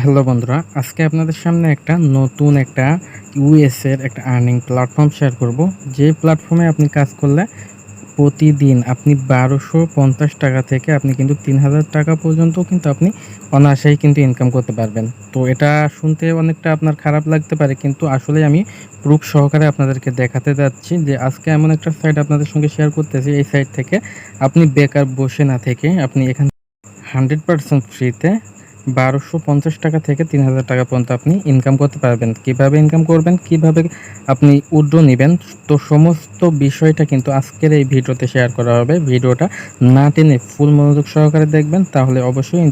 Hello বন্ধুরা, আজকে আপনাদের সামনে একটা নতুন একটা ইউএস এর একটা আর্নিং প্ল্যাটফর্ম শেয়ার করব। যে প্ল্যাটফর্মে আপনি কাজ করলে প্রতিদিন আপনি বারোশো পঞ্চাশ টাকা থেকে আপনি কিন্তু তিন হাজার টাকা পর্যন্ত কিন্তু আপনি অনায়াসেই কিন্তু ইনকাম করতে পারবেন। তো এটা শুনতে অনেকটা আপনার খারাপ লাগতে পারে, কিন্তু আসলে আমি প্রুফ সহকারে আপনাদেরকে দেখাতে যাচ্ছি যে আজকে এমন একটা সাইট আপনাদের সঙ্গে শেয়ার করতেছি। এই সাইট থেকে আপনি বেকার বসে না থেকে আপনি এখান হান্ড্রেড পার্সেন্ট ফ্রিতে বারোশো পঞ্চাশ টাকা থেকে তিন হাজার টাকা পর্যন্ত আপনি ইনকাম করতে পারবেন। কীভাবে ইনকাম করবেন, কীভাবে আপনি উড্র নেবেন, তো সমস্ত বিষয়টা কিন্তু আজকের এই ভিডিওতে শেয়ার করা হবে। ভিডিওটা না টেনে ফুল মনোযোগ সহকারে দেখবেন, তাহলে অবশ্যই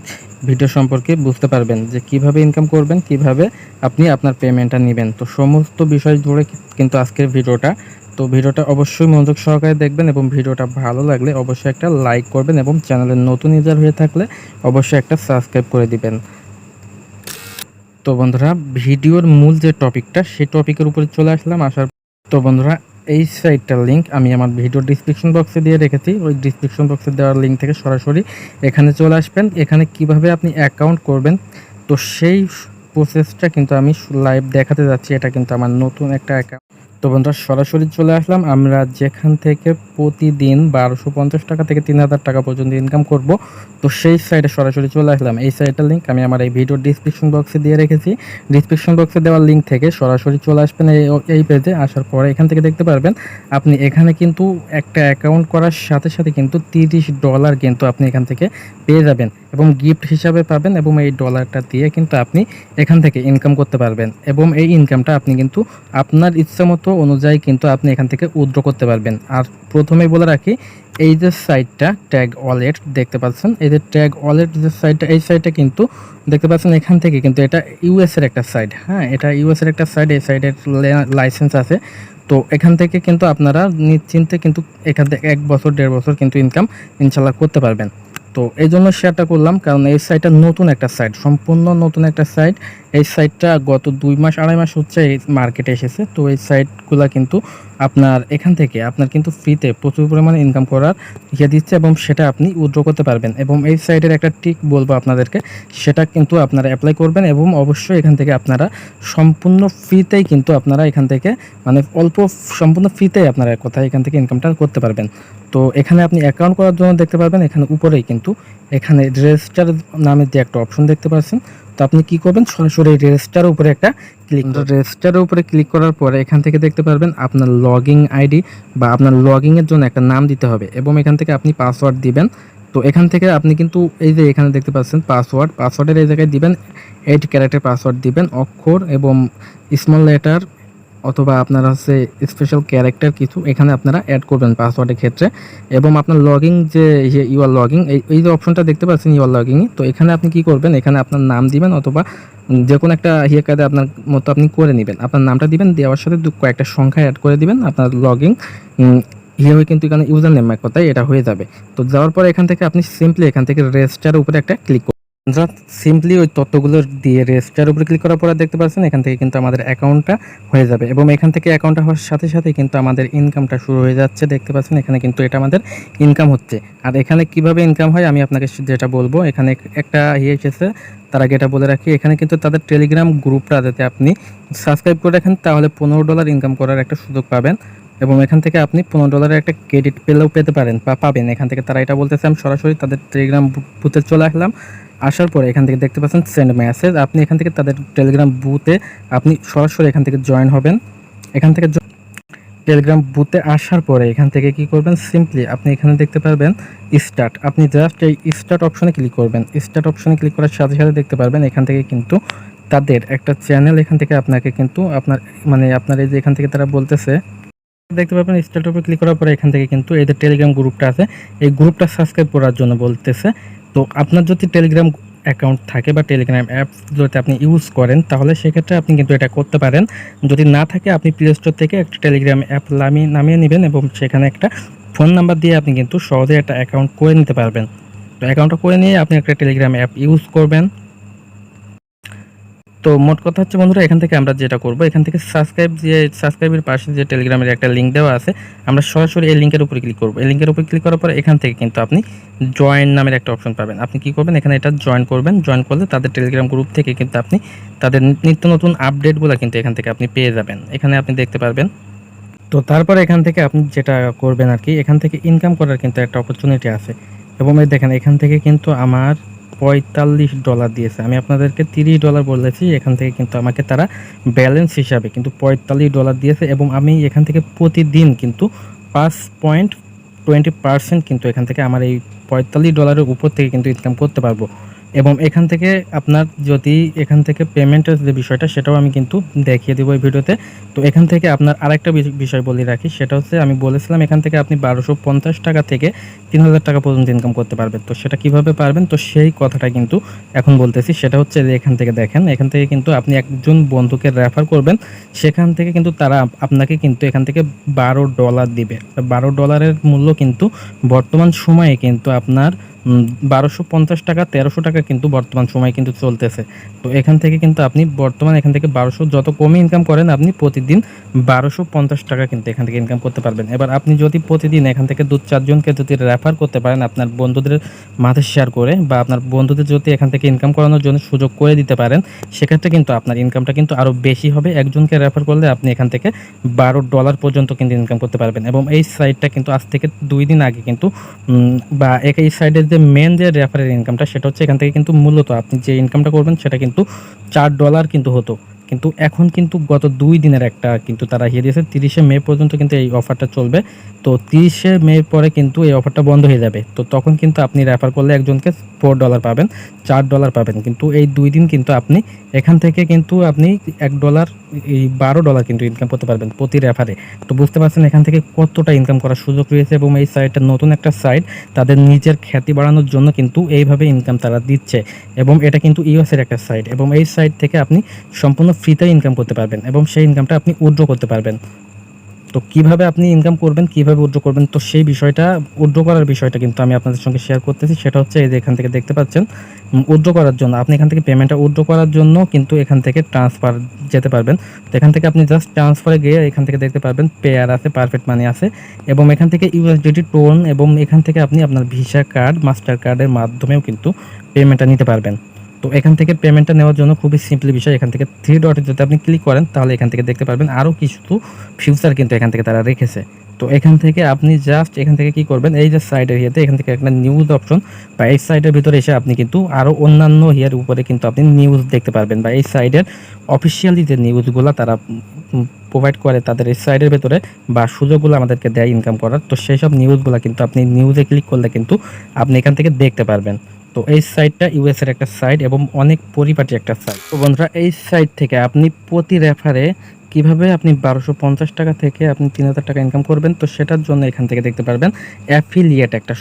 ভিডিও সম্পর্কে বুঝতে পারবেন যে কীভাবে ইনকাম করবেন, কীভাবে আপনি আপনার পেমেন্টটা নেবেন। তো সমস্ত বিষয় জুড়ে কিন্তু আজকের ভিডিওটা তো ভিডিওটা অবশ্যই মনোযোগ সহকারে দেখবেন এবং ভিডিওটা ভালো লাগলে অবশ্যই একটা লাইক করবেন এবং চ্যানেলের নতুন ইউজার হয়ে থাকলে অবশ্যই একটা সাবস্ক্রাইব করে দিবেন। তো বন্ধুরা, ভিডিওর মূল যে টপিকটা, সেই টপিকের উপরে চলে আসলাম। আসার তো বন্ধুরা, এই সাইটটার লিঙ্ক আমি আমার ভিডিও ডিসক্রিপশন বক্সে দিয়ে রেখেছি। ওই ডিসক্রিপশন বক্সে দেওয়ার লিঙ্ক থেকে সরাসরি এখানে চলে আসবেন। এখানে কীভাবে আপনি অ্যাকাউন্ট করবেন, তো সেই প্রসেসটা কিন্তু আমি লাইভ দেখাতে যাচ্ছি। এটা কিন্তু আমার নতুন একটা অ্যাকাউন্ট তো বন্ধুরা, সরাসরি চলে আসলাম। আমরা যেখান থেকে প্রতিদিন বারোশো পঞ্চাশ টাকা থেকে তিন হাজার টাকা পর্যন্ত ইনকাম করব, তো সেই সাইটে সরাসরি চলে আসলাম। এই সাইটের লিঙ্ক আমি আমার এই ভিডিও ডিসক্রিপশন বক্সে দিয়ে রেখেছি। ডিসক্রিপশন বক্সে দেওয়ার লিঙ্ক থেকে সরাসরি চলে আসবেন এই এই পেজে আসার পরে এখান থেকে দেখতে পারবেন, আপনি এখানে কিন্তু একটা অ্যাকাউন্ট করার সাথে সাথে কিন্তু তিরিশ ডলার কিন্তু আপনি এখান থেকে পেয়ে যাবেন এবং গিফট হিসাবে পাবেন এবং এই ডলারটা দিয়ে কিন্তু আপনি এখান থেকে ইনকাম করতে পারবেন এবং এই ইনকামটা আপনি কিন্তু আপনার ইচ্ছা মতো অনুযায়ী কিন্তু আপনি এখান থেকে উইথড্র করতে পারবেন। আর প্রথমেই বলে রাখি, এই যে সাইটটা ট্যাগ ওয়ালেট দেখতে পাচ্ছেন? এই যে ট্যাগ ওয়ালেট যে সাইটটা এই সাইটটা কিন্তু দেখতে পাচ্ছেন এখান থেকে কিন্তু এটা ইউএস এর একটা সাইট হ্যাঁ এটা ইউএস এর একটা সাইট এই সাইটের লাইসেন্স আছে। তো এখান থেকে কিন্তু আপনারা নিশ্চিন্তে কিন্তু এখান থেকে এক বছর, দেড় বছর কিন্তু ইনকাম ইনশাল্লাহ করতে পারবেন। তো এই জন্য শেয়ারটা করলাম, কারণ এই সাইটটা নতুন একটা সাইট সম্পূর্ণ নতুন একটা সাইট এই সাইটটা গত দুই মাস, আড়াই মাস হচ্ছে এই মার্কেটে এসেছে। তো এই সাইটগুলা কিন্তু আপনার এখান থেকে, আপনার কিন্তু ফ্রিতে প্রচুর পরিমাণে ইনকাম করার ইয়ে দিচ্ছে এবং সেটা আপনি উইথড্র করতে পারবেন। এবং এই সাইটের একটা টিক বলব আপনাদেরকে, সেটা কিন্তু আপনারা অ্যাপ্লাই করবেন এবং অবশ্যই এখান থেকে আপনারা সম্পূর্ণ ফ্রিতেই কিন্তু আপনারা এখান থেকে মানে অল্প সম্পূর্ণ ফ্রিতেই আপনারা কোথায় এখান থেকে ইনকামটা করতে পারবেন। তো এখানে আপনি অ্যাকাউন্ট করার জন্য দেখতে পারবেন, এখানে উপরেই কিন্তু এখানে রেজিস্টার নামের যে একটা অপশন দেখতে পাচ্ছেন। তো আপনি কি করবেন? সরাসরি রেজিস্টার উপরে একটা ক্লিক রেজিস্টারের উপরে ক্লিক করার পরে এখান থেকে দেখতে পারবেন আপনার লগইন আইডি বা আপনার লগইন এর জন্য একটা নাম দিতে হবে এবং এখান থেকে আপনি পাসওয়ার্ড দিবেন। তো এখান থেকে আপনি কিন্তু এই যে এখানে দেখতে পাচ্ছেন পাসওয়ার্ড পাসওয়ার্ডের এই জায়গায় দিবেন এইট ক্যারেক্টার পাসওয়ার্ড দিবেন, অক্ষর এবং স্মল লেটার অথবা আপনার হচ্ছে স্পেশাল ক্যারেক্টার কিছু, এখানে আপনারা অ্যাড করবেন পাসওয়ার্ডের ক্ষেত্রে। এবং আপনার লগিং যে ইউআর লগিং এই যে অপশনটা দেখতে পাচ্ছেন ইউআর লগিং তো এখানে আপনি কি করবেন, এখানে আপনার নাম দিবেন অথবা যে কোনো একটা ইয়ে কাজে আপনার মতো আপনি করে নেবেন। আপনার নামটা দিবেন, দেওয়ার সাথে কয়েকটা সংখ্যা অ্যাড করে দিবেন, আপনার লগিং ইয়ে হয়ে কিন্তু এখানে ইউজার নেম এক এটা হয়ে যাবে। তো যাওয়ার পরে এখান থেকে আপনি সিম্পলি এখান থেকে রেজিস্টারের উপরে একটা ক্লিক জাস্ট সিম্পলি ওই তথ্যগুলো দিয়ে রেজিস্টার উপরে ক্লিক করার পরে দেখতে পাচ্ছেন, এখান থেকে কিন্তু আমাদের অ্যাকাউন্টটা হয়ে যাবে এবং এখান থেকে অ্যাকাউন্টটা হওয়ার সাথে সাথে কিন্তু আমাদের ইনকামটা শুরু হয়ে যাচ্ছে, দেখতে পাচ্ছেন, এখানে কিন্তু এটা আমাদের ইনকাম হচ্ছে। আর এখানে কীভাবে ইনকাম হয় আমি আপনাকে যেটা বলব, এখানে একটা ইয়ে এসেছে, তার আগে এটা বলে রাখি, এখানে কিন্তু তাদের টেলিগ্রাম গ্রুপটা যাতে আপনি সাবস্ক্রাইব করে রাখেন, তাহলে পনেরো ডলার ইনকাম করার একটা সুযোগ পাবেন এবং এখান থেকে আপনি পনেরো ডলারের একটা ক্রেডিট পেলেও পেতে পারেন বা পাবেন। এখান থেকে তারা এটা বলতেছে, আমি সরাসরি তাদের টেলিগ্রাম বুথে চলে আসলাম। আসার পরে এখান থেকে দেখতে পাচ্ছেন সেন্ড মেসেজ আপনি এখান থেকে তাদের টেলিগ্রাম বুথে আপনি সরাসরি এখান থেকে জয়েন হবেন। এখান থেকে টেলিগ্রাম বুথে আসার পরে এখান থেকে কি করবেন? সিম্পলি আপনি এখানে দেখতে পারবেন স্টার্ট আপনি জাস্ট এই স্টার্ট অপশনে ক্লিক করবেন। স্টার্ট অপশনে ক্লিক করার সাথে সাথে দেখতে পারবেন এখান থেকে কিন্তু তাদের একটা চ্যানেল এখান থেকে আপনাকে কিন্তু আপনার মানে আপনার এই যে এখান থেকে তারা বলতেছে, দেখতে পাবেন স্টার্ট উপরে ক্লিক করার পরে এখান থেকে কিন্তু যে টেলিগ্রাম গ্রুপটা আছে, এই গ্রুপটা সাবস্ক্রাইব করার জন্য বলতেছে তো আপনার যদি টেলিগ্রাম অ্যাকাউন্ট থাকে বা টেলিগ্রাম অ্যাপ যদি আপনি ইউজ করেন, তাহলে সেক্ষেত্রে আপনি কিন্তু এটা করতে পারেন। যদি না থাকে, আপনি প্লে স্টোর থেকে একটা টেলিগ্রাম অ্যাপ নামিয়ে নামিয়ে নেবেন এবং সেখানে একটা ফোন নাম্বার দিয়ে আপনি কিন্তু সহজে একটা অ্যাকাউন্ট করে নিতে পারবেন। তো অ্যাকাউন্টটা করে নিয়ে আপনি একটা টেলিগ্রাম অ্যাপ ইউজ করবেন। তো মোট কথা হচ্ছে বন্ধুরা, এখান থেকে আমরা যেটা করব, এখান থেকে সাবস্ক্রাইব যে সাবস্ক্রাইবের পাশে যে টেলিগ্রামের একটা লিঙ্ক দেওয়া আছে, আমরা সরাসরি এই লিঙ্কের উপরে ক্লিক করব। এই লিঙ্কের উপরে ক্লিক করার পর এখান থেকে কিন্তু আপনি জয়েন নামের একটা অপশন পাবেন। আপনি কি করবেন? এখানে এটা জয়েন করবেন। জয়েন করলে তাদের টেলিগ্রাম গ্রুপ থেকে কিন্তু আপনি তাদের নিত্য নতুন আপডেটগুলো কিন্তু এখান থেকে আপনি পেয়ে যাবেন। এখানে আপনি দেখতে পারবেন। তো তারপরে এখান থেকে আপনি যেটা করবেন আর কি, এখান থেকে ইনকাম করার কিন্তু একটা অপরচুনিটি আছে। এবং দেখেন, এখান থেকে কিন্তু আমার পঁয়তাল্লিশ ডলার দিয়েছে। আমি আপনাদেরকে তিরিশ ডলার বলেছি এখান থেকে কিন্তু আমাকে তারা ব্যালেন্স হিসাবে কিন্তু পঁয়তাল্লিশ ডলার দিয়েছে এবং আমি এখান থেকে প্রতিদিন কিন্তু পাঁচ পয়েন্ট টোয়েন্টি পার্সেন্ট কিন্তু এখান থেকে আমার এই পঁয়তাল্লিশ ডলারের উপর থেকে কিন্তু ইনকাম করতে পারব। এবং এখান থেকে আপনার যদি এখান থেকে পেমেন্টের যে বিষয়টা, সেটাও আমি কিন্তু দেখিয়ে দেবো এই ভিডিওতে। তো এখান থেকে আপনার আরেকটা বিষ- বিষয় বলে রাখি, সেটা হচ্ছে আমি বলেছিলাম এখান থেকে আপনি বারোশো পঞ্চাশ টাকা থেকে তিন হাজার টাকা পর্যন্ত ইনকাম করতে পারবেন। তো সেটা কীভাবে পারবেন? তো সেই কথাটা কিন্তু এখন বলতেছি, সেটা হচ্ছে যে এখান থেকে দেখেন, এখান থেকে কিন্তু আপনি একজন বন্ধুকে রেফার করবেন, সেখান থেকে কিন্তু তারা আপনাকে কিন্তু এখান থেকে বারো ডলার দিবে। বারো ডলারের মূল্য কিন্তু বর্তমান সময়ে কিন্তু আপনার বারোশো পঞ্চাশ টাকা, তেরোশো টাকা কিন্তু বর্তমান সময় কিন্তু চলতেছে। তো এখান থেকে কিন্তু আপনি বর্তমান এখান থেকে বারোশো, যত কমই ইনকাম করেন, আপনি প্রতিদিন বারোশো পঞ্চাশ টাকা কিন্তু এখান থেকে ইনকাম করতে পারবেন। এবার আপনি যদি প্রতিদিন এখান থেকে দু চারজনকে যদি রেফার করতে পারেন, আপনার বন্ধুদের মাঝে শেয়ার করে বা আপনার বন্ধুদের যদি এখান থেকে ইনকাম করানোর জন্য সুযোগ করে দিতে পারেন, সেক্ষেত্রে কিন্তু আপনার ইনকামটা কিন্তু আরও বেশি হবে। একজনকে রেফার করলে আপনি এখান থেকে বারো ডলার পর্যন্ত কিন্তু ইনকাম করতে পারবেন। এবং এই সাইটটা কিন্তু আজ থেকে দুই দিন আগে কিন্তু বা এই সাইডের যে মেন যে রেফারের ইনকামটা সেটা হচ্ছে এখান থেকে কিন্তু মূলত আপনি যে ইনকামটা করবেন, সেটা কিন্তু চার ডলার কিন্তু হতো। কিন্তু এখন কিন্তু গত দুই দিনের একটা কিন্তু তারা হিয়ে দিয়েছে, তিরিশে মে পর্যন্ত কিন্তু এই অফারটা চলবে। তো তিরিশে মে পরে কিন্তু এই অফারটা বন্ধ হয়ে যাবে। তো তখন কিন্তু আপনি রেফার করলে একজনকে ফোর ডলার পাবেন, চার ডলার পাবেন। কিন্তু এই দুই দিন কিন্তু আপনি এখান থেকে কিন্তু আপনি এক ডলার এই বারো ডলার কিন্তু ইনকাম করতে পারবেন প্রতি রেফারে তো বুঝতে পারছেন এখান থেকে কতটা ইনকাম করার সুযোগ রয়েছে এবং এই সাইটটা নতুন একটা সাইট তাদের নিজের খ্যাতি বাড়ানোর জন্য কিন্তু এইভাবে ইনকাম তারা দিচ্ছে। এবং এটা কিন্তু ইউএসের একটা সাইট এবং এই সাইট থেকে আপনি সম্পূর্ণ ফ্রিতে ইনকাম করতে পারবেন এবং সেই ইনকামটা আপনি উইথড্র করতে পারবেন। তো কীভাবে আপনি ইনকাম করবেন, কীভাবে উইথড্র করবেন, তো সেই বিষয়টা উইথড্র করার বিষয়টা কিন্তু আমি আপনাদের সঙ্গে শেয়ার করতেছি। সেটা হচ্ছে এই যে এখান থেকে দেখতে পাচ্ছেন উইথড্র করার জন্য। আপনি এখান থেকে পেমেন্টটা উইথড্র করার জন্য কিন্তু এখান থেকে ট্রান্সফার যেতে পারবেন। তো এখান থেকে আপনি জাস্ট ট্রান্সফারে গিয়ে এখান থেকে দেখতে পারবেন পেয়ার আছে পারফেক্ট মানি আছে এবং এখান থেকে ইউএসডিটি টোন এবং এখান থেকে আপনি আপনার ভিসা কার্ড মাস্টার কার্ডের মাধ্যমেও কিন্তু পেমেন্টটা নিতে পারবেন। তো এখান থেকে পেমেন্টটা নেওয়ার জন্য খুবই সিম্পলি বিষয়। এখান থেকে থ্রি ডটে যদি আপনি ক্লিক করেন, তাহলে এখান থেকে দেখতে পারবেন আরও কিছু ফিউচার কিন্তু এখান থেকে তারা রেখেছে। তো এখান থেকে আপনি জাস্ট এখান থেকে কি করবেন, এই যে সাইডের ইয়েতে এখান থেকে একটা নিউজ অপশন বা এই সাইডের ভিতরে এসে আপনি কিন্তু আরও অন্যান্য ইয়ের উপরে কিন্তু আপনি নিউজ দেখতে পারবেন বা এই সাইডের অফিসিয়ালি যে নিউজগুলো তারা প্রোভাইড করে তাদের এই সাইডের ভেতরে বা সুযোগগুলো আমাদেরকে দেয় ইনকাম করার, তো সেই সব নিউজগুলো কিন্তু আপনি নিউজে ক্লিক করলে কিন্তু আপনি এখান থেকে দেখতে পারবেন। তো এই সাইটটা ইউএস এর একটা সাইট এবং অনেক পরিপাটি একটা সাইট তো বন্ধুরা, এই সাইট থেকে আপনি প্রতি রেফারে কীভাবে আপনি বারোশো পঞ্চাশ টাকা থেকে আপনি তিন হাজার টাকা ইনকাম করবেন, তো সেটার জন্য এখান থেকে দেখতে পারবেন অ্যাফিলিয়েট একটা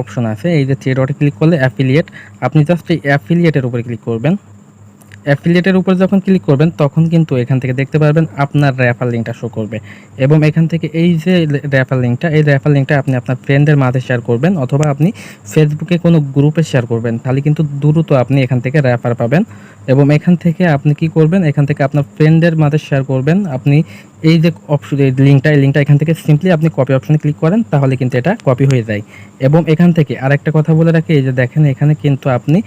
অপশন আছে। এই যে ডটে ক্লিক করলে অ্যাফিলিয়েট আপনি জাস্ট এই অ্যাফিলিয়েটের উপরে ক্লিক করবেন। অ্যাফিলিয়েটের উপর যখন ক্লিক করবেন, তখন কিন্তু এখান থেকে দেখতে পারবেন আপনার র্যাফার লিঙ্কটা শো করবে। এবং এখান থেকে এই যে র্যাফার লিঙ্কটা এই র্যাফার লিঙ্কটা আপনি আপনার ফ্রেন্ডের মাঝে শেয়ার করবেন অথবা আপনি ফেসবুকে কোনো গ্রুপে শেয়ার করবেন। তাহলে কিন্তু দ্রুত আপনি এখান থেকে র্যাফার পাবেন। এবং এখান থেকে আপনি কি করবেন? এখান থেকে আপনার ফ্রেন্ডের মাঝে শেয়ার করবেন। আপনি এই যে অপশন এই লিঙ্কটা এই লিঙ্কটা এখান থেকে সিম্পলি আপনি কপি অপশনে ক্লিক করেন, তাহলে কিন্তু এটা কপি হয়ে যায়। এবং এখান থেকে আরেকটা কথা বলে রাখি, এই যে দেখেন এখানে কিন্তু আপনি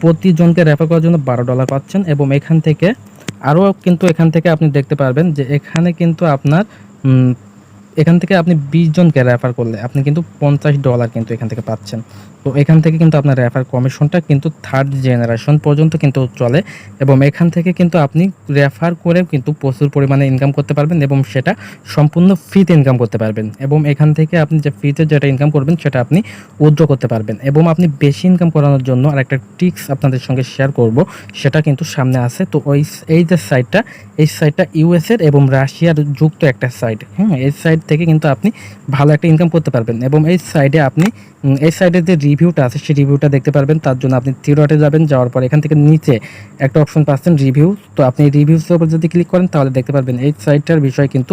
প্রতিজনকে রেফার করার জন্য বারো ডলার পাচ্ছেন এবং এখান থেকে আরও কিন্তু এখান থেকে আপনি দেখতে পারবেন যে এখানে কিন্তু আপনার এখান থেকে আপনি বিশ জনকে রেফার করলে আপনি কিন্তু পঞ্চাশ ডলার কিন্তু এখান থেকে পাচ্ছেন। তো এখান থেকে কিন্তু আপনার রেফার কমিশনটা কিন্তু থার্ড জেনারেশন পর্যন্ত কিন্তু চলে এবং এখান থেকে কিন্তু আপনি রেফার করে কিন্তু প্রচুর পরিমাণে ইনকাম করতে পারবেন এবং সেটা সম্পূর্ণ ফ্রিতে ইনকাম করতে পারবেন এবং এখান থেকে আপনি যে ফ্রিতে যেটা ইনকাম করবেন সেটা আপনি উইথড্র করতে পারবেন এবং আপনি বেশি ইনকাম করানোর জন্য আর একটা টিক্স আপনাদের সঙ্গে শেয়ার করব, সেটা কিন্তু সামনে আছে। তো ওই এই যে সাইটটা এই সাইটটা ইউএসের এবং রাশিয়ার যুক্ত একটা সাইট হ্যাঁ এই সাইট থেকে কিন্তু আপনি ভালো একটা ইনকাম করতে পারবেন এবং এই সাইডে আপনি এই সাইডের যে রিভিউটা আছে, সেই রিভিউটা দেখতে পারবেন। তার জন্য আপনি থ্রি ডটে যাবেন, যাওয়ার পর এখান থেকে নিচে একটা অপশন পাচ্ছেন রিভিউ। তো আপনি রিভিউসের উপর যদি ক্লিক করেন, তাহলে দেখতে পারবেন এই সাইটটার বিষয় কিন্তু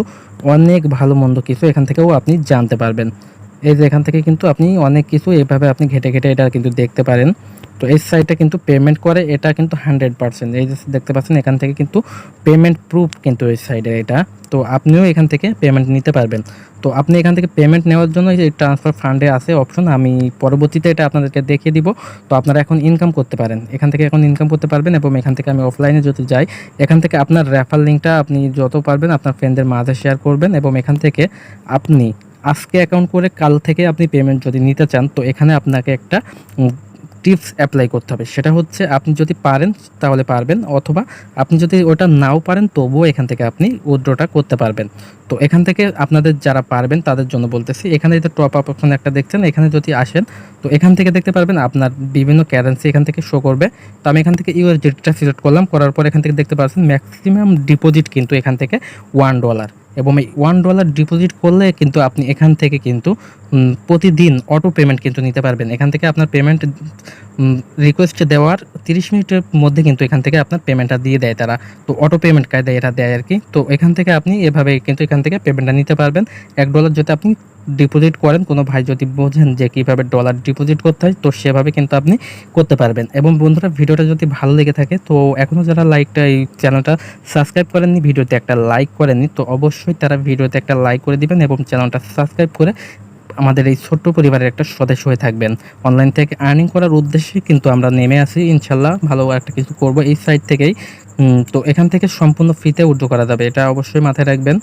অনেক ভালো মন্দ কিছু এখান থেকেও আপনি জানতে পারবেন। এই যে এখান থেকে কিন্তু আপনি অনেক কিছু এইভাবে আপনি ঘেটে ঘেটে এটা কিন্তু দেখতে পারেন। তো এই সাইটটা কিন্তু পেমেন্ট করে, এটা কিন্তু হান্ড্রেড পার্সেন্ট এই যে দেখতে পাচ্ছেন, এখান থেকে কিন্তু পেমেন্ট প্রুফ কিন্তু এই সাইডে এটা। তো আপনিও এখান থেকে পেমেন্ট নিতে পারবেন। তো আপনি এখান থেকে পেমেন্ট নেওয়ার জন্য এই ট্রান্সফার ফান্ডে আছে অপশন আমি পরবর্তীতে এটা আপনাদেরকে দেখিয়ে দিব। তো আপনারা এখন ইনকাম করতে পারেন। এখান থেকে এখন ইনকাম করতে পারবেন এবং এখান থেকে আমি অফলাইনে যদি যাই, এখান থেকে আপনার রেফার লিঙ্কটা আপনি যত পারবেন আপনার ফ্রেন্ডদের মাঝে শেয়ার করবেন এবং এখান থেকে আপনি আজকে অ্যাকাউন্ট করে কাল থেকে আপনি পেমেন্ট যদি নিতে চান, তো এখানে আপনাকে একটা টিপস অ্যাপ্লাই করতে হবে। সেটা হচ্ছে আপনি যদি পারেন, তাহলে পারবেন, অথবা আপনি যদি ওটা নাও পারেন, তবুও এখান থেকে আপনি উইথড্রটা করতে পারবেন। তো এখান থেকে আপনাদের যারা পারবেন, তাদের জন্য বলতেছি, এখানে যে টপ আপ অপশন একটা দেখছেন, এখানে যদি আসেন, তো এখান থেকে দেখতে পারবেন আপনার বিভিন্ন কারেন্সি এখান থেকে শো করবে। তো আমি এখান থেকে ইউএসডিটা সিলেক্ট করলাম, করার পর এখান থেকে দেখতে পাচ্ছেন ম্যাক্সিমাম ডিপোজিট কিন্তু এখান থেকে ওয়ান ডলার এবং এই ওয়ান ডলার ডিপোজিট করলে কিন্তু আপনি এখান থেকে কিন্তু প্রতিদিন অটো পেমেন্ট কিন্তু নিতে পারবেন। এখান থেকে আপনার পেমেন্ট রিকোয়েস্ট দেওয়ার তিরিশ মিনিটের মধ্যে কিন্তু এখান থেকে আপনার পেমেন্টটা দিয়ে দেয় তারা। তো অটো পেমেন্ট কায়দায় এটা দেয় আর কি। তো এখান থেকে আপনি এভাবে কিন্তু এখান থেকে পেমেন্টটা নিতে পারবেন। এক ডলার যদি আপনি ডিপোজিট করেন, কোনো ভাই যদি বোঝেন যে কীভাবে ডলার ডিপোজিট করতে হয়, তো সেভাবে কিন্তু আপনি করতে পারবেন। এবং বন্ধুরা, ভিডিওটা যদি ভালো লেগে থাকে, তো এখনও যারা লাইকটা এই চ্যানেলটা সাবস্ক্রাইব করেননি, ভিডিওতে একটা লাইক করেননি, তো অবশ্যই তারা ভিডিওতে একটা লাইক করে দিবেন এবং চ্যানেলটা সাবস্ক্রাইব করে আমাদের এই ছোট্ট পরিবারের একটা সদস্য হয়ে থাকবেন। অনলাইন থেকে আর্নিং করার উদ্দেশ্যে কিন্তু আমরা নেমে আসি ইনশাল্লাহ ভালো একটা কিছু করব এই সাইট থেকেই। তো এখান থেকে সম্পূর্ণ ফ্রিতে উর্দু করা যাবে, এটা অবশ্যই মাথায় রাখবেন।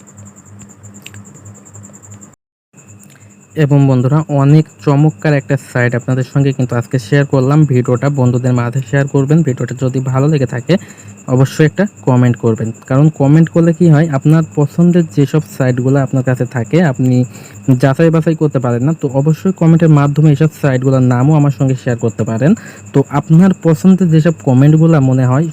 এবং বন্ধুরা, অনেক চমৎকার একটা সাইট আপনাদের সঙ্গে কিন্তু আজকে শেয়ার করলাম। ভিডিওটা বন্ধুদের মাঝে শেয়ার করবেন। ভিডিওটা যদি ভালো লেগে থাকে, অবশ্যই একটা কমেন্ট করবেন। কারণ কমেন্ট করলে কি হয়, আপনার পছন্দের যেসব সাইটগুলো আপনার কাছে থাকে, আপনি যাচাই বাছাই করতে পারেন না, তো অবশ্যই কমেন্টের মাধ্যমে এইসব সাইটগুলোর নামও আমার সঙ্গে শেয়ার করতে পারেন। তো আপনার পছন্দের যেসব কমেন্টগুলো মনে হয়